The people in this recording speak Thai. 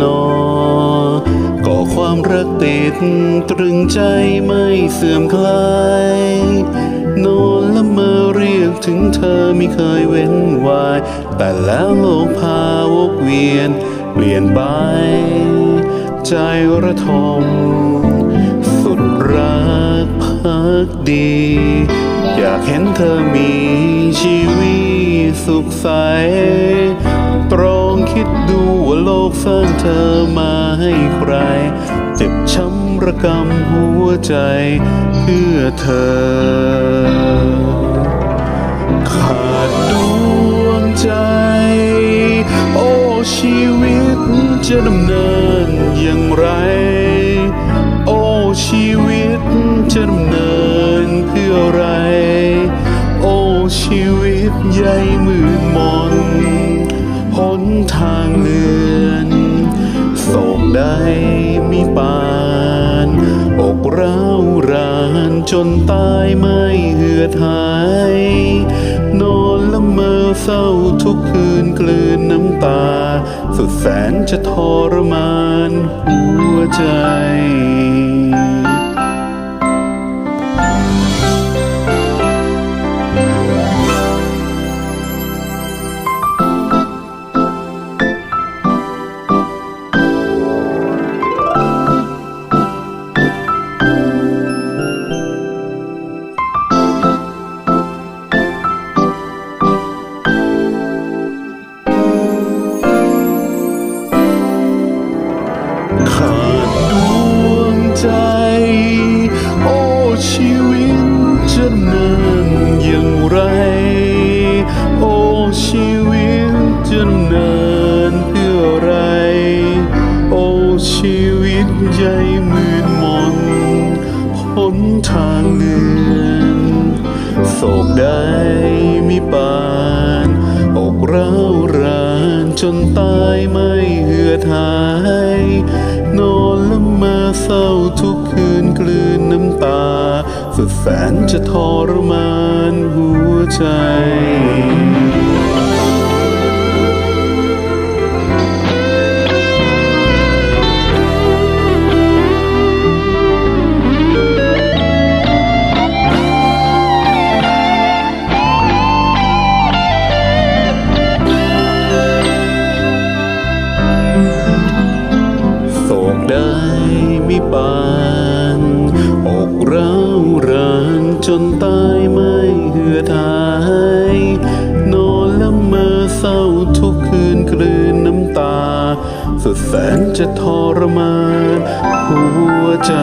นอ ก่อความรักติดตรึงใจไม่เสื่อมคลายโนนละเมอเรียกถึงเธอไม่เคยเว้นวาย แต่แล้วโลกพาวกเวียน เปลี่ยนไปใจระทม สุดรักพักดี อยากเห็นเธอมีชีวิตสุขใส สร้างเธอมาให้ใคร เจ็บช้ำระกำหัวใจเพื่อเธอ ขาดดวงใจ โอ้ชีวิตจะดำเนินอย่างไร โอ้ชีวิตจะดำเนินเพื่ออะไร โอ้ชีวิตใหญ่มืดมนห นทางเลือนโศกได้มีปานอกร้าวรานจนตายไม่เหือดหาย นอนละเมอเศร้าทุกคืนกลืนน้ำตา สุดแสนจะทรมานหัวใจ ขาดดวงใจ โอ้ชีวิตจะเนินอย่างไร โอ้ชีวิตจะเนินเพื่อไร โอ้ชีวิตใหญ่มืดมนหนทางเลือนโนตายไม่เหือดหาย นอนละเมาเศร้าทุกคืนกลืนน้ำตา สุดแสนจะทรมานหัวใจ แสนจะทรมานหัวใจ